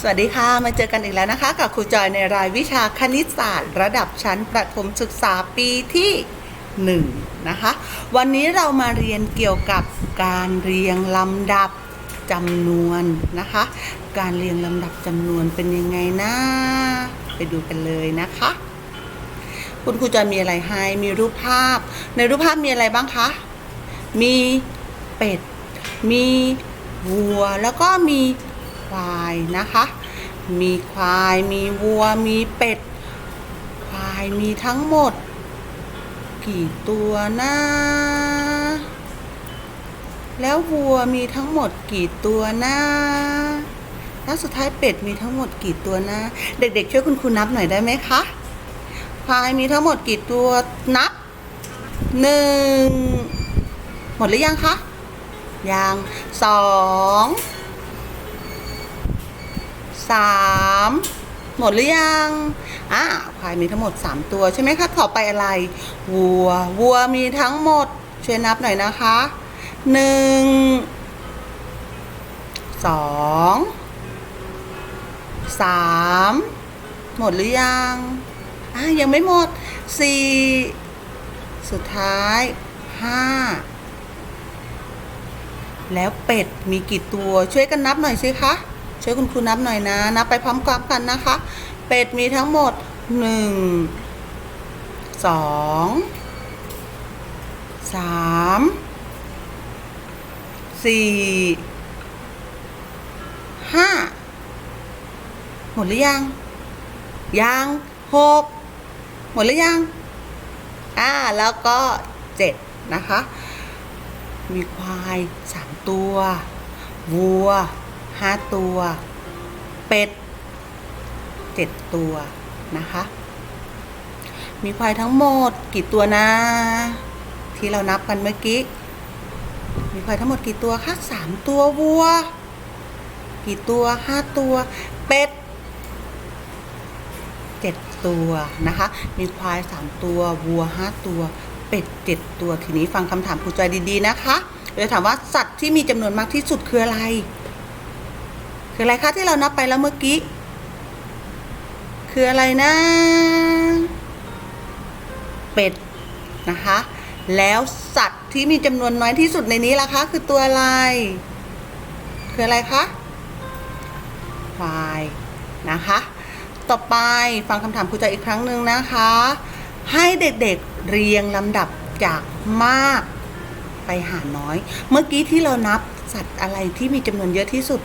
สวัสดีค่ะมาเจอกันอีกแล้วนะคะ กับครูจอยในรายวิชาคณิตศาสตร์ ระดับชั้นประถมศึกษาปีที่1นะคะวันนี้เรามาเรียนเกี่ยวกับการเรียงลำดับจำนวนนะคะ การเรียงลำดับจำนวนเป็นยังไงนะไปดูกันเลยนะคะ คุณครูจอยมีอะไรให้มีรูปภาพ ในรูปภาพมีอะไรบ้างคะมีเป็ด มีวัวแล้วก็มี ควายนะคะ มีควายมีวัวมีเป็ด ควายมีทั้งหมด กี่ตัวนะแล้ววัวมีทั้งหมดกี่ตัวนะแล้วสุดท้ายเป็ดมีทั้งหมดกี่ตัวนะ เด็กๆ ช่วยคุณครูนับหน่อยได้ไหมคะ ควายมีทั้งหมดกี่ตัวนับหนึ่งหมดหรือยังคะ ยังสอง สามหมดหรือยังอ่าควายมีทั้งหมดสามตัวใช่ไหมคะต่อไปอะไร วัว วัวมีทั้งหมด ช่วยนับหน่อยนะคะหนึ่งสองสามหมดหรือยังอ่ายังไม่หมดสี่สุดท้ายห้าแล้วเป็ดมีกี่ตัวช่วยกันนับหน่อยสิคะ ช่วยคุณครูนับหน่อยนะนับไปพร้อมกันนะคะ เป็ดมีทั้งหมดหนึ่งสองสามสี่ห้าหมดหรือยัง ยังหกหมดหรือยัง อ่า แล้วก็เจ็ดนะคะ มีควายสามตัว วัว ห้าตัว เป็ดเจ็ดตัวนะคะ มีควายทั้งหมดกี่ตัวนะ ที่เรานับกันเมื่อกี้ มีควายทั้งหมดกี่ตัวคะสามตัววัว กี่ตัวห้าตัว เป็ดเจ็ดตัวนะคะ มีควายสามตัววัวห้าตัว เป็ดเจ็ดตัวทีนี้ฟังคำถามครูจอยดีๆนะคะเราจะถามว่าสัตว์ที่มีจำนวนมากที่สุดคืออะไร คืออะไรคะที่เรานับไปแล้วเมื่อกี้ คืออะไรนะ เป็ดนะคะ แล้วสัตว์ที่มีจำนวนน้อยที่สุดในนี้ล่ะคะ คือตัวอะไร คืออะไรคะควายนะคะ ต่อไปฟังคำถามครูจอยอีกครั้งหนึ่งนะคะ ให้เด็กๆเรียงลำดับจากมากไปหาน้อย เมื่อกี้ที่เรานับสัตว์อะไรที่มีจำนวนเยอะที่สุด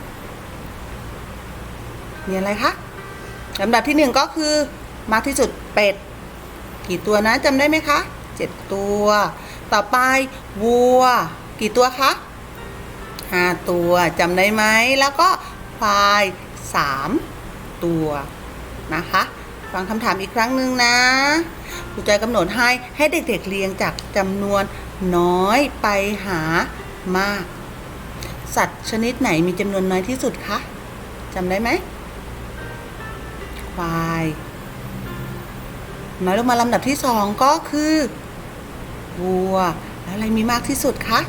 มีอะไรคะลำดับที่หนึ่งก็คือมากที่สุดเป็ด กี่ตัวนะจำได้ไหมคะเจ็ดตัว ต่อไปวัว กี่ตัวคะห้าตัวจำได้ไหมแล้วก็ควายสามตัวนะคะฟังคำถามอีกครั้งหนึ่งนะครูจอยกำหนดให้ให้เด็กๆเรียงจากจำนวนน้อยไปหามาก สัตว์ชนิดไหนมีจำนวนน้อยที่สุดคะจำได้ไหม ควายน้อยลงมาลำดับที่สองก็คือวัว แล้วอะไรมีมากที่สุดคะ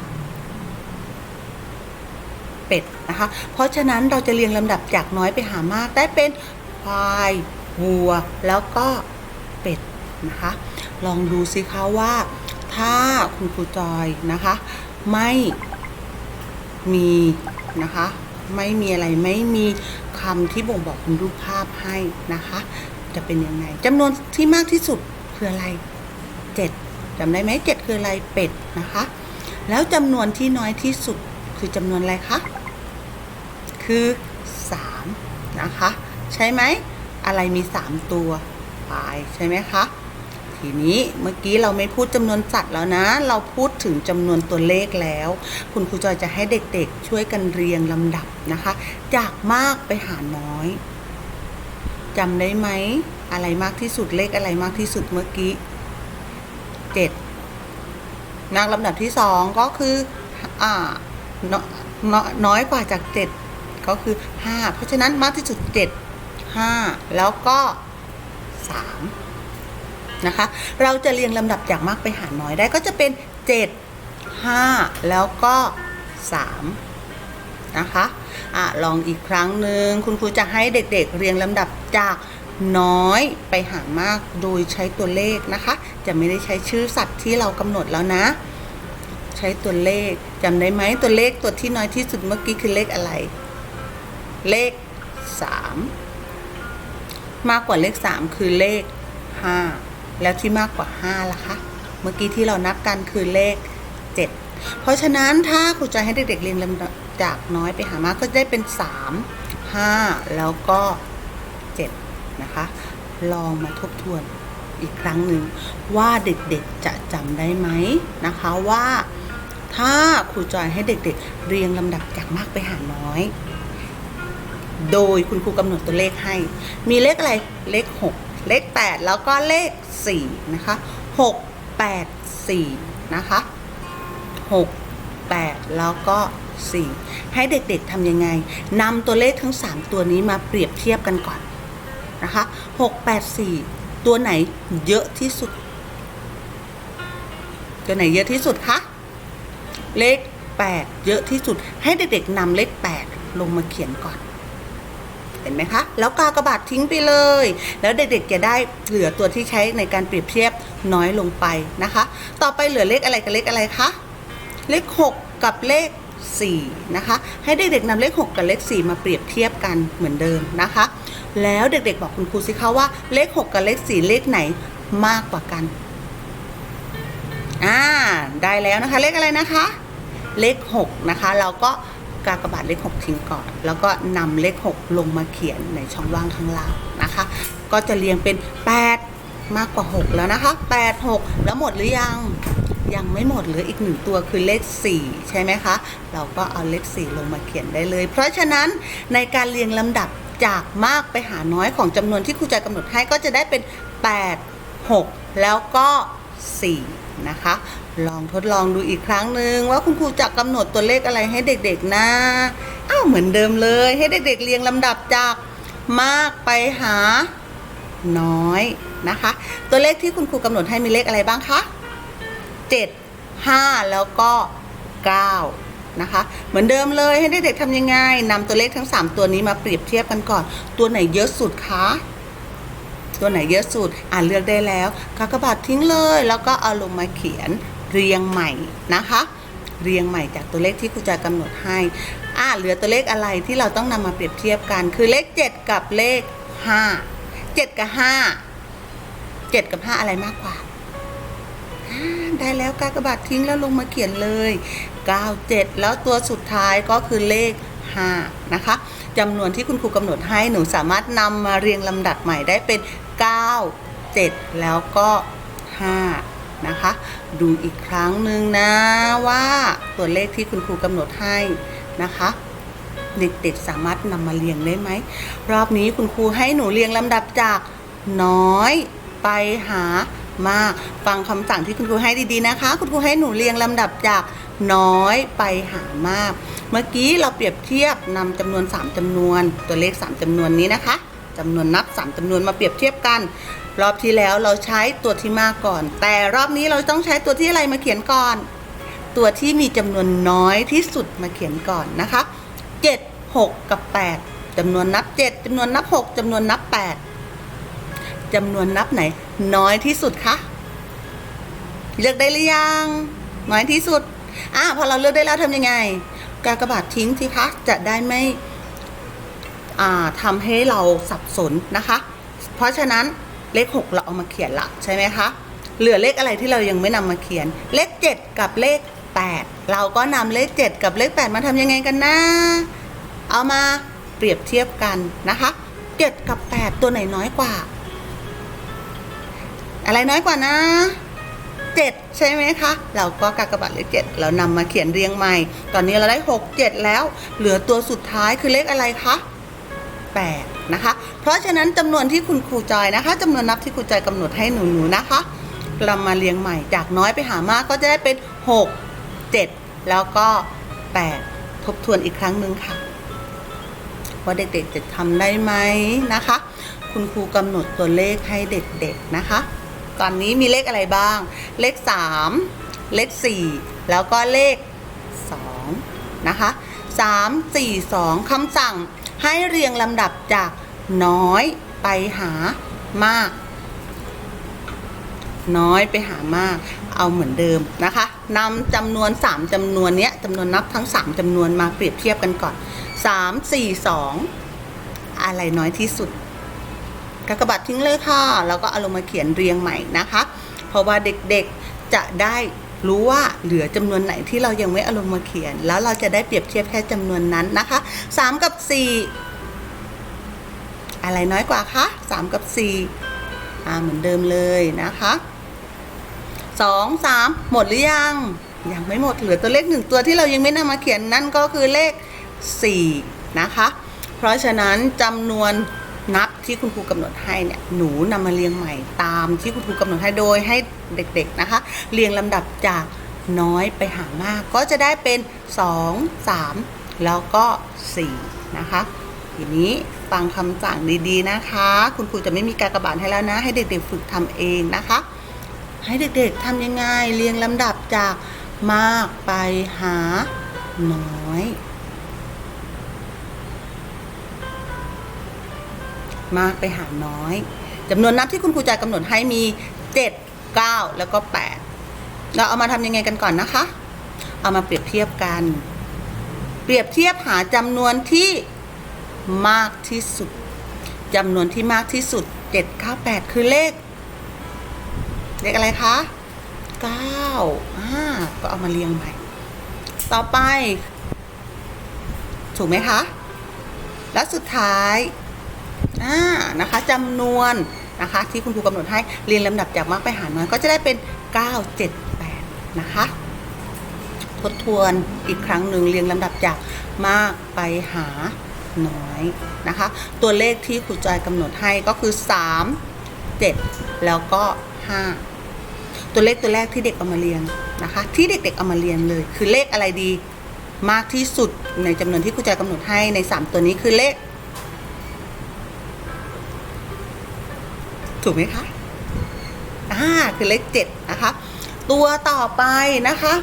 เป็ดนะคะ เพราะฉะนั้นเราจะเรียงลำดับจากน้อยไปหามากได้เป็นควายวัว แล้วก็เป็ดนะคะ ลองดูสิคะว่าถ้าคุณครูจอยนะคะ ไม่มีนะคะ ไม่มีอะไรไม่มีคำที่บ่งบอกเป็นรูปภาพให้นะคะ จะเป็นยังไงจำนวนที่มากที่สุดคืออะไรเจ็ดจำได้ไหมเจ็ดคืออะไรเป็ดนะคะ แล้วจำนวนที่น้อยที่สุดคือจำนวนอะไรคะคือสามนะคะ ใช่ไหมอะไรมีสามตัวปลายใช่ไหมคะ ทีนี้เมื่อกี้เราไม่พูดจำนวนสัตว์แล้วนะ เราพูดถึงจำนวนตัวเลขแล้ว คุณครูจอยจะให้เด็กๆ ช่วยกันเรียงลำดับนะคะ จากมากไปหาน้อยจำได้ไหม อะไรมากที่สุดเลขอะไรมากที่สุดเมื่อกี้เจ็ดนางลำดับที่สองก็คืออ่านนน้อยกว่าจากเจ็ดก็คือห้าเพราะฉะนั้นมากที่สุดเจ็ดห้าแล้วก็สาม นะคะ เราจะเรียงลำดับจากมากไปหาน้อยได้ก็จะเป็น 7 5 แล้วก็ 3 นะคะอะลองอีกครั้งหนึ่งคุณครูจะให้เด็กๆ เรียงลำดับจากน้อยไปหามากโดยใช้ตัวเลขนะคะ จะไม่ได้ใช้ชื่อสัตว์ที่เรากำหนดแล้วนะ ใช้ตัวเลขจำได้ไหมตัวเลขตัวที่น้อยที่สุดเมื่อกี้คือเลขอะไร เลขสามมากกว่าเลขสามคือเลขห้า แล้วที่มากกว่าห้าล่ะคะ เมื่อกี้ที่เรานับกันคือเลขเจ็ดเพราะฉะนั้นถ้าครูจะให้เด็กๆเรียงลำดับจากน้อยไปหามากก็จะได้เป็นสามห้าแล้วก็เจ็ดนะคะ ลองมาทบทวนอีกครั้งหนึ่งว่าเด็กๆจะจำได้ไหมนะคะว่าถ้าครูจอยให้เด็กๆ เรียงลำดับจากมากไปหาน้อย โดยคุณครูกำหนดตัวเลขให้ มีเลขอะไร เลข 6 เลข 8 แล้วก็เลข 4 นะคะ 6 8 4 นะคะ 6 8 แล้วก็ 4 ให้เด็กๆทำยังไงนำตัวเลขทั้ง 3 ตัวนี้มาเปรียบเทียบกันก่อนนะคะ6 8 4 ตัวไหนเยอะที่สุด ตัวไหนเยอะที่สุดคะ เลข 8 เยอะที่สุด ให้เด็กๆนำเลข 8 ลงมาเขียนก่อน เห็นไหมคะ แล้วกากระบาดทิ้งไปเลย แล้วเด็กๆจะได้เหลือตัวที่ใช้ในการเปรียบเทียบน้อยลงไปนะคะ ต่อไปเหลือเลขอะไรกับเลขอะไรคะ เลข 6 กับเลข4นะคะ ให้เด็กๆนำเลข 6 กับเลข 4 มาเปรียบเทียบกันเหมือนเดิมนะคะ แล้วเด็กๆบอกคุณครูสิคะว่าเลข 6 กับเลข 4 เลขไหนมากกว่ากัน อ่า ได้แล้วนะคะ เลขอะไรนะคะ เลข 6 นะคะ เราก็ กากบาทเลข 6 ทิ้งก่อน แล้วก็นำเลข 6 ลงมาเขียนในช่องว่างข้างล่างนะคะ ก็จะเรียงเป็น 8 มากกว่า 6 แล้วนะคะ 8 6 แล้วหมดหรือยังยังไม่หมดเหลืออีกหนึ่งตัวคือเลข 4 ใช่ไหมคะ เราก็เอาเลข 4 ลงมาเขียนได้เลย เพราะฉะนั้นในการเรียงลำดับจากมากไปหาน้อยของจำนวนที่ครูใจกำหนดให้ก็จะได้เป็น 8 6 แล้วก็ 4 นะคะ ลองทดลองดูอีกครั้งหนึ่งว่าคุณครูจะกำหนดตัวเลขอะไรให้เด็กๆนะอ้าวเหมือนเดิมเลย ให้เด็กๆเรียงลำดับจากมากไปหาน้อยนะคะ ตัวเลขที่คุณครูกำหนดให้มีเลขอะไรบ้างคะ 7 5 แล้วก็ 9 นะคะ เหมือนเดิมเลยให้เด็กๆทำยังไงนำตัวเลขทั้ง 3 ตัวนี้มาเปรียบเทียบกันก่อน ตัวไหนเยอะสุดคะตัวไหนเยอะสุด อ่านเลือกได้แล้วกากบาททิ้งเลย แล้วก็เอาลงมาเขียน เรียงใหม่นะคะ เรียงใหม่จากตัวเลขที่ครูจะกำหนดให้อ่าเหลือตัวเลขอะไรที่เราต้องนำมาเปรียบเทียบกัน คือเลข 7 กับเลข 5 7 กับ 5 7 กับ 5 อะไรมากกว่าอ่า ได้แล้วกากบาททิ้งแล้วลงมาเขียนเลย 97 แล้วตัวสุดท้ายก็คือเลข 5 นะคะจำนวนที่คุณครูกำหนดให้หนูสามารถนำมาเรียงลำดับใหม่ได้เป็น 9 7 แล้วก็ 5 นะคะ ดูอีกครั้งหนึ่งนะว่าตัวเลขที่คุณครูกำหนดให้นะคะเด็กๆสามารถนำมาเรียงได้ไหม รอบนี้คุณครูให้หนูเรียงลำดับจากน้อยไปหามากฟังคำสั่งที่คุณครูให้ดีๆนะคะ คุณครูให้หนูเรียงลำดับจากน้อยไปหามาก เมื่อกี้เราเปรียบเทียบนำจำนวน 3จำนวน ตัวเลข 3จำนวนนี้นะคะ จำนวนนับ 3จำนวนมาเปรียบเทียบกัน รอบที่แล้วเราใช้ตัวที่มากก่อน แต่รอบนี้เราต้องใช้ตัวที่อะไรมาเขียนก่อน ตัวที่มีจำนวนน้อยที่สุดมาเขียนก่อนนะคะ 7 6 กับ 8จำนวนนับ 7จำนวนนับ 6จำนวนนับ 8จำนวนนับไหน น้อยที่สุดคะเลือกได้หรือยังน้อยที่สุดอะพอเราเลือกได้แล้วทำยังไง กากบาททิ้งสิคะจะได้ไม่ ทำให้เราสับสนนะคะ เพราะฉะนั้นเลข 6 เราเอามาเขียนละใช่ไหมคะเหลือเลขอะไรที่เรายังไม่นำมาเขียน เลข 7 กับเลข 8 เราก็นำเลข 7 กับเลข 8 มาทำยังไงกันนะ เอามาเปรียบเทียบกันนะคะ 7 กับ 8 ตัวไหนน้อยกว่า อะไรน้อยกว่านะ 7 ใช่ไหมคะ เราก็กากบาทเลข 7 เรานำมาเขียนเรียงใหม่ ตอนนี้เราได้ 6 7 แล้ว เหลือตัวสุดท้ายคือเลขอะไรคะ 8 นะคะ เพราะฉะนั้นจำนวนที่คุณครูจอยนะคะจำนวนนับที่ครูจอยกำหนดให้หนูๆนะคะเรามาเรียงใหม่จากน้อยไปหามากก็จะได้เป็น 6 7 แล้วก็ 8 ทบทวนอีกครั้งหนึ่งค่ะ ว่าเด็กๆจะทำได้ไหมนะคะ คุณครูกำหนดตัวเลขให้เด็กๆนะคะ ตอนนี้มีเลขอะไรบ้าง เลข 3 เลข 4 แล้วก็เลข 2 นะคะ 3 4 2คำสั่ง ให้เรียงลำดับจากน้อยไปหามาก น้อยไปหามาก เอาเหมือนเดิมนะคะนำจำนวน 3จำนวนเนี้ยจำนวนนับทั้ง 3จำนวนมาเปรียบเทียบกันก่อน 3 4 2 อะไรน้อยที่สุดกากบาททิ้งเลยค่ะ แล้วก็เอาลงมาเขียนเรียงใหม่นะคะ เพราะว่าเด็กๆจะได้ รู้ว่าเหลือจำนวนไหนที่เรายังไม่เอาลงมาเขียน แล้วเราจะได้เปรียบเทียบแค่จำนวนนั้นนะคะ 3 กับ 4 อะไรน้อยกว่าคะ 3 กับ 4 อ่าเหมือนเดิมเลยนะคะสองสามหมดหรือยัง ยังไม่หมดเหลือตัวเลขหนึ่งตัวที่เรายังไม่นำมาเขียนนั่นก็คือเลข 4 นะคะ เพราะฉะนั้นจำนวน นับที่คุณครูกำหนดให้เนี่ยหนูนำมาเรียงใหม่ตามที่คุณครูกำหนดให้โดยให้เด็กๆนะคะ เรียงลำดับจากน้อยไปหามากก็จะได้เป็น 2 3 แล้วก็ 4 นะคะ ทีนี้ฟังคำสั่งดีๆนะคะ คุณครูจะไม่มีการกระบาดให้แล้วนะ ให้เด็กๆฝึกทำเองนะคะ ให้เด็กๆทำยังไงเรียงลำดับจากมากไปหาน้อย มากไปหาน้อยจำนวนนับที่คุณครูจะกำหนดให้มี 7 9 แล้วก็ 8 เราเอามาทำยังไงกันก่อนนะคะ เอามาเปรียบเทียบกัน เปรียบเทียบหาจำนวนที่มากที่สุดจำนวนที่มากที่สุด 7 9 8 คือเลข เลขอะไรคะ9อ่าก็เอามาเรียงใหม่ ต่อไป ถูกไหมคะ แล้วสุดท้าย อ่านะคะจำนวนนะคะที่คุณครูกำหนดให้เรียงลำดับจากมากไปหาน้อยก็จะได้เป็น 9 7 8 นะคะ ทบทวนอีกครั้งหนึ่งเรียงลำดับจากมากไปหาน้อยนะคะ ตัวเลขที่ครูจอยกำหนดให้ก็คือ 3 7 แล้วก็ 5 ตัวเลขตัวแรกที่เด็กเอามาเรียงนะคะ ที่เด็กๆเอามาเรียงเลย คือเลขอะไรดีมากที่สุดในจำนวนที่ครูจอยกำหนดให้ใน 3 ตัวนี้คือเลข ถูกไหมคะอ่าคือเลขเจ็ดนะคะ ตัวต่อไปนะคะ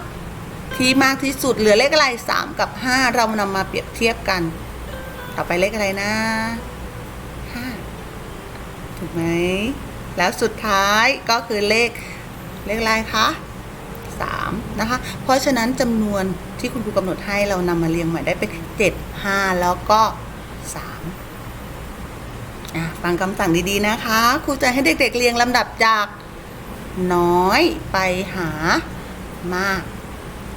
ที่มากที่สุดเหลือเลขอะไรสามกับห้าเรานำมาเปรียบเทียบกัน ต่อไปเลขอะไรนะห้าถูกไหมแล้วสุดท้ายก็คือเลขเลขอะไรคะสามนะคะ เพราะฉะนั้นจำนวนที่คุณครูกำหนดให้เรานำมาเรียงใหม่ได้เป็นเจ็ดห้าแล้วก็สาม ฟังคำสั่งดีๆนะคะ ครูจะให้เด็กๆเรียงลำดับจากน้อยไปหามาก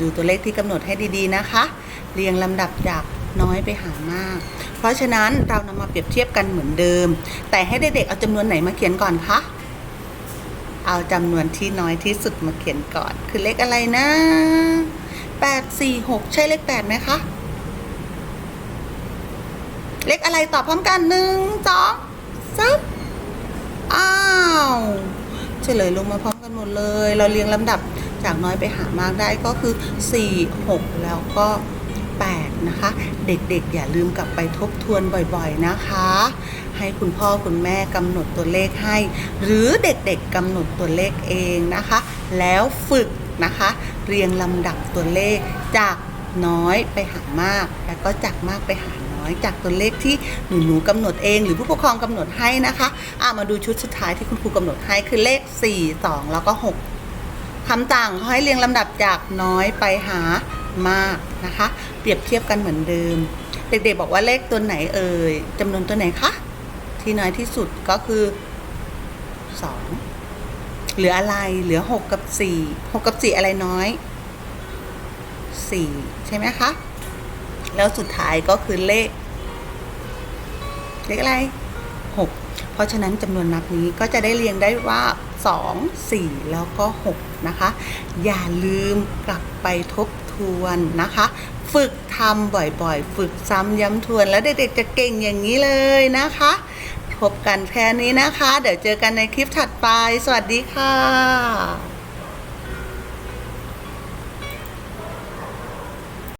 ดูตัวเลขที่กำหนดให้ดีๆนะคะ เรียงลำดับจากน้อยไปหามาก เพราะฉะนั้นเรานำมาเปรียบเทียบกันเหมือนเดิม แต่ให้เด็กๆเอาจำนวนไหนมาเขียนก่อนคะ เอาจำนวนที่น้อยที่สุดมาเขียนก่อน คือเลขอะไรนะแปดสี่หกใช่เลขแปดไหมคะ เลขอะไรตอบพร้อมกันหนึ่งสองสามอ้าวเฉลยลงมาพร้อมกันหมดเลย เราเรียงลำดับจากน้อยไปหามากได้ก็คือ 4 6 แล้วก็ 8 นะคะ เด็กๆ อย่าลืมกลับไปทบทวนบ่อยๆนะคะ ให้คุณพ่อคุณแม่กำหนดตัวเลขให้ หรือเด็กๆกำหนดตัวเลขเองนะคะ แล้วฝึกนะคะ เรียงลำดับตัวเลขจากน้อยไปหามาก แล้วก็จากมากไปหา น้อยจากตัวเลขที่หนูๆกำหนดเอง หรือผู้ปกครองกำหนดให้นะคะอะมาดูชุดสุดท้ายที่คุณครูกำหนดให้คือเลข 4 2 แล้วก็ 6คำต่างขาให้เรียงลำดับจากน้อยไปหามากนะคะ เปรียบเทียบกันเหมือนเดิม เด็กๆบอกว่าเลขตัวไหนเอ่ยจำนวนตัวไหนคะที่น้อยที่สุดก็คือ 2 เหลืออะไรเหลือ 6 กับ 4 6 กับ 4 อะไรน้อย 4 ใช่ไหมคะ แล้วสุดท้ายก็คือเลข เลขอะไร 6 เพราะฉะนั้นจำนวนนับนี้ก็จะได้เรียงได้ว่า 2 4 แล้วก็ 6 นะคะ อย่าลืมกลับไปทบทวนนะคะ ฝึกทำบ่อยๆ ฝึกซ้ำย้ำทวนแล้วเด็กๆจะเก่งอย่างนี้เลยนะคะพบกันแค่นี้นะคะ เดี๋ยวเจอกันในคลิปถัดไป สวัสดีค่ะ